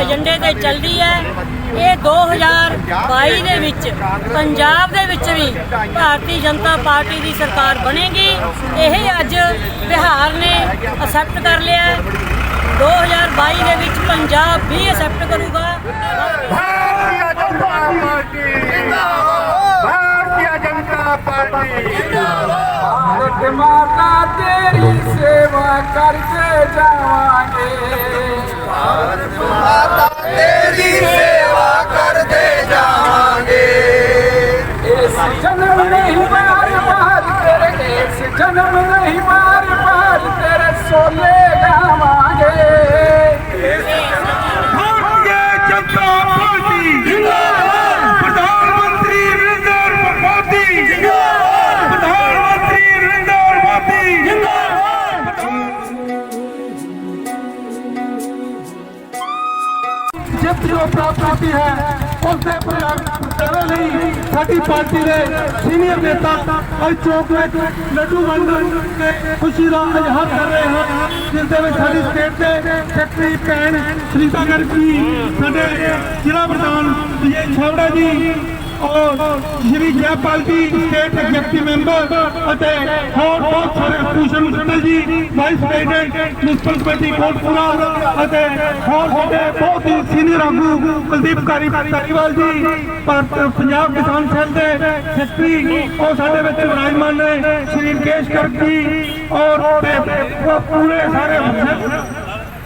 ਏਜੰਡੇ ਤੇ ਚੱਲਦੀ ਹੈ। ਇਹ 2022 ਦੇ ਵਿੱਚ ਪੰਜਾਬ ਦੇ ਵਿੱਚ ਵੀ ਭਾਰਤੀ ਜਨਤਾ ਪਾਰਟੀ ਦੀ ਸਰਕਾਰ ਬਣੇਗੀ। ਇਹ ਅੱਜ ਬਿਹਾਰ ਨੇ ਅਸੈਪਟ ਕਰ ਲਿਆ 2022 ਦੇ ਵਿੱਚ ਪੰਜਾਬ ਵੀ ਅਕਸੈਪਟ ਕਰੂਗਾ। ਮਾਤਾ ਤੇਰੀ ਸੇਵਾ ਕਰਕੇ ਜਾਵਾਂਗੇ। जावांगे माता तेरी सेवा ਪ੍ਰਾਪਤ ਹੈ। ਉਸ ਦੇ ਪ੍ਰਚਾਰ ਲਈ ਸਾਡੀ ਪਾਰਟੀ ਦੇ ਸੀਨੀਅਰ ਨੇਤਾ ਅੱਜ ਚੌਕ ਵਿੱਚ ਲੱਡੂ ਵੰਡ ਕੇ ਖੁਸ਼ੀ ਦਾ ਇਜ਼ਹਾਰ ਕਰ ਰਹੇ ਹਨ, ਜਿਸ ਦੇ ਵਿੱਚ ਸਾਡੀ ਸਟੇਟ ਦੇ ਸੈਕਟਰੀ ਭੈਣ ਸੁਨੀਤਾ ਗਰਗ ਜੀ, ਸਾਡੇ ਜ਼ਿਲ੍ਹਾ ਪ੍ਰਧਾਨ ਵਿਜੇ ਛਾਵੜਾ ਜੀ ਔਰ ਸ਼੍ਰੀ ਜੈਪਾਲ ਜੀ, ਸਟੇਟ ਐਗਜ਼ੈਕਟਿਵ ਮੈਂਬਰ ਅਤੇ ਹੋਰ ਬਹੁਤ ਸਾਰੇ Bhushan Mittal ji, vice president, municipal committee, Kotkapura ਅਤੇ ਹੋਰ ਸਾਡੇ ਬਹੁਤ ਹੀ ਸੀਨੀਅਰ ਆਗੂ ਕੁਲਦੀਪ ਕਾਰੀ ਕਾਰੀਵਾਲ ਜੀ ਪੰਜਾਬ ਕਿਸਾਨ ਸੈੱਲ ਦੇ ਸੈਕਟਰੀ ਉਹ ਸਾਡੇ ਵਿੱਚ ਵਿਰਾਜਮਾਨ ਨੇ, ਸ਼੍ਰੀ ਕੇਸ਼ ਕਰਕ ਜੀ, ਔਰ ਪੂਰੇ ਸਾਰੇ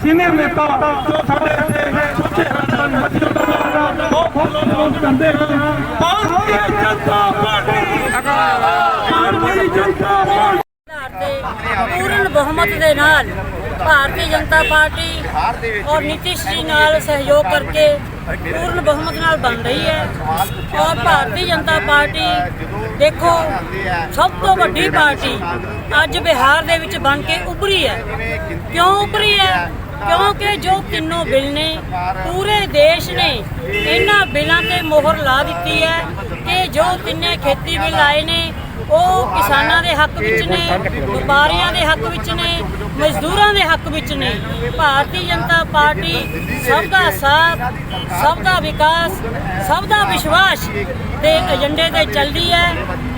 ਸੀਨੀਅਰ ਨੇਤਾ ਜੋ ਸਾਡੇ ਇੱਥੇ ਸੁੱਚੇ ਹਨ ਮੱਛੀ ਕਰਦੇ ਹਨ ਭਾਰਤੀ ਜਨਤਾ ਪਾਰਟੀ ਭਾਰਤੀ ਜਨਤਾ ਪਾਰਟੀ ਪੂਰਨ ਬਹੁਮਤ ਦੇ ਨਾਲ ਭਾਰਤੀ ਜਨਤਾ ਪਾਰਟੀ ਔਰ ਨੀਤੀਸ਼ ਜੀ ਨਾਲ ਸਹਿਯੋਗ ਕਰਕੇ ਪੂਰਨ ਬਹੁਮਤ ਨਾਲ ਬਣ ਰਹੀ ਹੈ। ਔਰ ਭਾਰਤੀ ਜਨਤਾ ਪਾਰਟੀ ਦੇਖੋ, ਸਭ ਤੋਂ ਵੱਡੀ ਪਾਰਟੀ ਅੱਜ ਬਿਹਾਰ ਦੇ ਵਿੱਚ ਬਣ ਕੇ ਉੱਭਰੀ ਹੈ। ਕਿਉਂ ਉੱਭਰੀ ਹੈ? ਕਿਉਂਕਿ ਜੋ ਤਿੰਨੋਂ ਬਿੱਲ ਨੇ, ਪੂਰੇ ਦੇਸ਼ ਨੇ ਇਹਨਾਂ ਬਿੱਲਾਂ ਤੇ ਮੋਹਰ ਲਾ ਦਿੱਤੀ ਹੈ ਕਿ ਜੋ ਤਿੰਨੇ ਖੇਤੀ ਬਿੱਲ ਆਏ ਨੇ, ਉਹ ਕਿਸਾਨਾਂ ਦੇ ਹੱਕ ਵਿੱਚ ਨੇ, ਵਪਾਰੀਆਂ ਦੇ ਹੱਕ ਵਿੱਚ ਨੇ, ਮਜ਼ਦੂਰਾਂ ਦੇ ਹੱਕ ਵਿੱਚ ਨੇ। ਭਾਰਤੀ ਜਨਤਾ ਪਾਰਟੀ ਸਭ ਦਾ ਸਾਥ, ਸਭ ਦਾ ਵਿਕਾਸ, ਸਭ ਦਾ ਵਿਸ਼ਵਾਸ ਦੇ ਏਜੰਡੇ ਤੇ ਚੱਲਦੀ ਹੈ।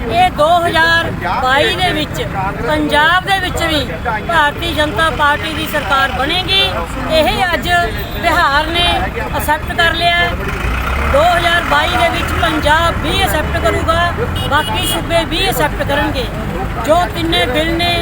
ਇਹ 2022 ਦੇ ਵਿੱਚ, ਪੰਜਾਬ ਦੇ ਵਿੱਚ ਵੀ ਭਾਰਤੀ ਜਨਤਾ ਪਾਰਟੀ ਦੀ ਸਰਕਾਰ ਬਣੇਗੀ। ਇਹ ਅੱਜ ਬਿਹਾਰ ਨੇ ਅਸੈਪਟ ਕਰ ਲਿਆ ਹੈ। 2022 ਦੇ ਵਿੱਚ ਪੰਜਾਬ ਵੀ ਅਸੈਪਟ ਕਰੂਗਾ, ਬਾਕੀ ਸੂਬੇ ਵੀ ਅਸੈਪਟ ਕਰਨਗੇ। ਜੋ ਤਿੰਨੇ ਬਿੱਲ ਨੇ,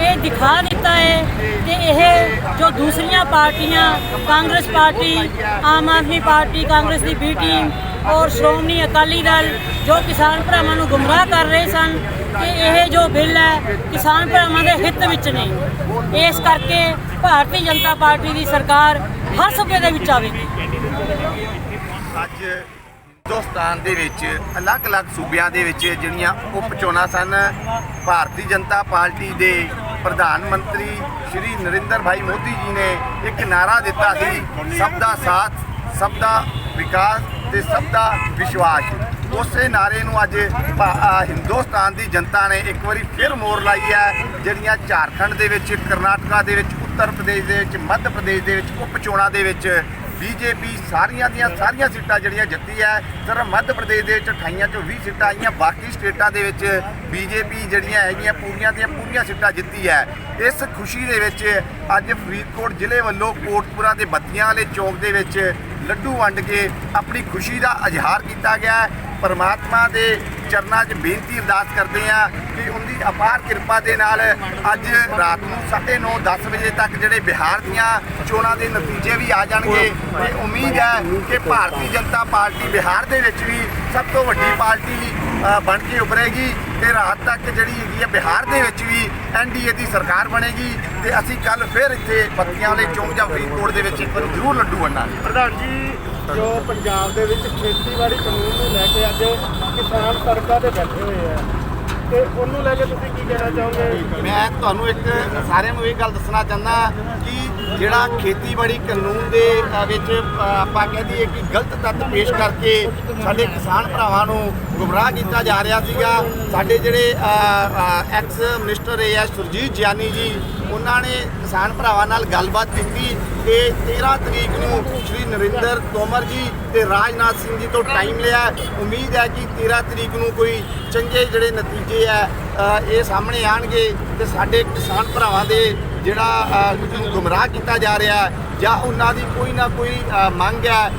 ਇਹ ਦਿਖਾ ਦਿੱਤਾ ਹੈ ਕਿ ਇਹ ਜੋ ਦੂਸਰੀਆਂ ਪਾਰਟੀਆਂ, ਕਾਂਗਰਸ ਪਾਰਟੀ, ਆਮ ਆਦਮੀ ਪਾਰਟੀ, ਕਾਂਗਰਸ ਦੀ ਬੀ ਟੀਮ ਔਰ ਸ਼੍ਰੋਮਣੀ ਅਕਾਲੀ ਦਲ ਜੋ ਕਿਸਾਨ ਭਰਾਵਾਂ ਨੂੰ ਗੁੰਮਰਾਹ ਕਰ ਰਹੇ ਸਨ ਕਿ ਇਹ ਜੋ ਬਿੱਲ ਹੈ ਕਿਸਾਨ ਭਰਾਵਾਂ ਦੇ ਹਿੱਤ ਵਿੱਚ ਨਹੀਂ ਇਸ ਕਰਕੇ ਭਾਰਤੀ ਜਨਤਾ ਪਾਰਟੀ ਦੀ ਸਰਕਾਰ ਹਰ ਸੂਬੇ ਦੇ ਵਿੱਚ ਆਵੇਗੀ। ਅੱਜ ਹਿੰਦੁਸਤਾਨ ਦੇ ਵਿੱਚ ਅਲੱਗ-ਅਲੱਗ ਸੂਬਿਆਂ ਦੇ ਵਿੱਚ ਜਿਹੜੀਆਂ ਉਪ ਚੋਣਾਂ ਸਨ, ਭਾਰਤੀ ਜਨਤਾ ਪਾਰਟੀ ਦੇ ਪ੍ਰਧਾਨ ਮੰਤਰੀ ਸ਼੍ਰੀ ਨਰਿੰਦਰ ਭਾਈ ਮੋਦੀ ਜੀ ਨੇ ਇੱਕ ਨਾਰਾ ਦਿੱਤਾ ਸੀ, ਸਭ ਦਾ ਸਾਥ, ਸਭ ਦਾ ਵਿਕਾਸ ਤੇ ਸਭ ਦਾ ਵਿਸ਼ਵਾਸ ਉਸੇ ਨਾਰੇ ਨੂੰ ਅੱਜ ਹਿੰਦੁਸਤਾਨ ਦੀ ਜਨਤਾ ਨੇ ਇੱਕ ਵਾਰੀ ਫਿਰ ਮੋਰ ਲਾਈ ਹੈ, ਜਿਹੜੀਆਂ ਝਾਰਖੰਡ ਦੇ ਵਿੱਚ, ਕਰਨਾਟਕਾ ਦੇ ਵਿੱਚ, ਉੱਤਰ ਪ੍ਰਦੇਸ਼ ਦੇ ਵਿੱਚ, ਮੱਧ ਪ੍ਰਦੇਸ਼ ਦੇ ਵਿੱਚ, ਉਪ ਚੋਣਾਂ ਦੇ ਵਿੱਚ ਬੀਜੇਪੀ ਸਾਰੀਆਂ ਦੀਆਂ ਸਾਰੀਆਂ ਸੀਟਾਂ ਜਿਹੜੀਆਂ ਜਿੱਤੀ ਹੈ ਸਿਰਫ ਮੱਧ ਪ੍ਰਦੇਸ਼ ਦੇ ਵਿੱਚ 28 ਚੋਂ 20 ਸੀਟਾਂ ਆਈਆਂ, ਬਾਕੀ ਸਟੇਟਾਂ ਦੇ ਵਿੱਚ ਬੀਜੇਪੀ ਜਿਹੜੀਆਂ ਹੈਗੀਆਂ, ਪੂਰੀਆਂ ਦੀਆਂ ਪੂਰੀਆਂ ਸੀਟਾਂ ਜਿੱਤੀ ਹੈ। ਇਸ ਖੁਸ਼ੀ ਦੇ ਵਿੱਚ ਅੱਜ ਫਰੀਦਕੋਟ ਜ਼ਿਲ੍ਹੇ ਵੱਲੋਂ ਕੋਟਪੁਰਾ ਦੇ ਬੱਤੀਆਂ ਵਾਲੇ ਚੌਕ ਦੇ ਵਿੱਚ ਲੱਡੂ ਵੰਡ ਕੇ ਆਪਣੀ ਖੁਸ਼ੀ ਦਾ ਇਜ਼ਹਾਰ ਕੀਤਾ ਗਿਆ ਪਰਮਾਤਮਾ ਦੇ ਚਰਨਾਂ 'ਚ ਬੇਨਤੀ ਅਰਦਾਸ ਕਰਦੇ ਆ ਕਿ ਉਹਦੀ ਅਪਾਰ ਕਿਰਪਾ ਦੇ ਨਾਲ ਅੱਜ ਰਾਤ ਨੂੰ 9:30 10 ਵਜੇ ਤੱਕ ਜਿਹੜੇ ਬਿਹਾਰ ਦੀਆਂ ਚੋਣਾਂ ਦੇ ਨਤੀਜੇ ਵੀ ਆ ਜਾਣਗੇ। ਤੇ ਉਮੀਦ ਹੈ ਕਿ ਭਾਰਤੀ ਜਨਤਾ ਪਾਰਟੀ ਬਿਹਾਰ ਦੇ ਵਿੱਚ ਵੀ ਸਭ ਤੋਂ ਵੱਡੀ ਪਾਰਟੀ ਬਣ ਕੇ ਉਭਰੇਗੀ ਤੇ ਰਾਤ ਤੱਕ ਜਿਹੜੀ ਹੈਗੀ ਹੈ ਬਿਹਾਰ ਦੇ ਵਿੱਚ ਵੀ ਐਨਡੀਏ ਦੀ ਸਰਕਾਰ ਬਣੇਗੀ ਤੇ ਅਸੀਂ ਕੱਲ ਫਿਰ ਇੱਥੇ ਬੱਤੀਆਂ ਵਾਲੇ ਚੌਂਕ ਜਾਂ ਫਰੀਦਕੋਟ ਦੇ ਵਿੱਚ ਇੱਕ ਵਾਰ ਜ਼ਰੂਰ ਲੱਡੂ ਵੰਡਾਂਗੇ। ਪ੍ਰਧਾਨ ਜੀ ਜੋ ਪੰਜਾਬ ਦੇ ਵਿੱਚ ਖੇਤੀਬਾੜੀ ਕਾਨੂੰਨ ਨੂੰ ਲੈ ਕੇ ਅੱਜ ਕਿਸਾਨ ਸੜਕਾਂ ਤੇ ਬੈਠੇ ਹੋਏ ਆ। ਤੇ ਉਹਨੂੰ ਲੈ ਕੇ ਤੁਸੀਂ ਕੀ ਕਹਿਣਾ ਚਾਹੋਗੇ? ਮੈਂ ਤੁਹਾਨੂੰ ਇੱਕ ਸਾਰਿਆਂ ਨੂੰ ਇਹ ਗੱਲ ਦੱਸਣਾ ਚਾਹੁੰਦਾ ਕਿ ਜਿਹੜਾ ਖੇਤੀਬਾੜੀ ਕਾਨੂੰਨ ਦੇ ਵਿੱਚ ਆਪਾਂ ਕਹਿ ਦਈਏ ਕਿ ਗਲਤ ਤੱਤ ਪੇਸ਼ ਕਰਕੇ ਸਾਡੇ ਕਿਸਾਨ ਭਰਾਵਾਂ ਨੂੰ ਗੁੰਮਰਾਹ ਕੀਤਾ ਜਾ ਰਿਹਾ ਸੀਗਾ। ਸਾਡੇ ਜਿਹੜੇ ਐਕਸ ਮਿਨਿਸਟਰ ਰਹੇ ਆ ਸੁਰਜੀਤ ਜਿਆਨੀ ਜੀ, ਉਹਨਾਂ ਨੇ ਕਿਸਾਨ ਭਰਾਵਾਂ ਨਾਲ ਗੱਲਬਾਤ ਕੀਤੀ ਤੇ 13 ਤਰੀਕ ਨੂੰ ਸ਼੍ਰੀ ਨਰਿੰਦਰ ਤੋਮਰ ਜੀ ਤੇ ਰਾਜਨਾਥ ਸਿੰਘ ਜੀ ਤੋਂ ਟਾਈਮ ਲਿਆ। ਉਮੀਦ ਹੈ ਕਿ 13 ਤਰੀਕ ਨੂੰ ਕੋਈ ਚੰਗੇ ਜਿਹੜੇ ਨਤੀਜੇ ਆ ਇਹ ਸਾਹਮਣੇ ਆਣਗੇ ਤੇ ਸਾਡੇ ਕਿਸਾਨ ਭਰਾਵਾਂ ਦੇ ਜਿਹੜਾ ਨੂੰ ਗੁੰਮਰਾਹ ਕੀਤਾ ਜਾ ਰਿਹਾ ਹੈ ਜਾਂ ਉਹਨਾਂ ਦੀ ਕੋਈ ਨਾ ਕੋਈ ਮੰਗ ਹੈ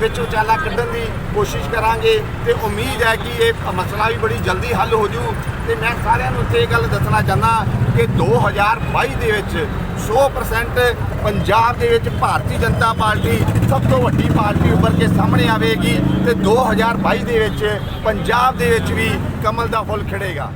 ਵਿੱਚ ਉਚਾਲਾ ਕੱਢਣ ਦੀ ਕੋਸ਼ਿਸ਼ ਕਰਾਂਗੇ ਤੇ ਉਮੀਦ ਹੈ ਕਿ ਇਹ ਮਸਲਾ ਵੀ ਬੜੀ ਜਲਦੀ ਹੱਲ ਹੋ ਜੂ। ਤੇ ਮੈਂ ਸਾਰਿਆਂ ਨੂੰ ਇੱਥੇ ਇਹ ਗੱਲ ਦੱਸਣਾ ਚਾਹੁੰਦਾ ਕਿ 2022 ਦੇ ਵਿੱਚ 100% ਪੰਜਾਬ ਦੇ ਵਿੱਚ ਭਾਰਤੀ ਜਨਤਾ ਪਾਰਟੀ ਸਭ ਤੋਂ ਵੱਡੀ ਪਾਰਟੀ ਉੱਭਰ ਕੇ ਸਾਹਮਣੇ ਆਵੇਗੀ ਤੇ 2022 ਦੇ ਵਿੱਚ ਪੰਜਾਬ ਦੇ ਵਿੱਚ ਵੀ ਕਮਲ ਦਾ ਫੁੱਲ ਖਿੜੇਗਾ।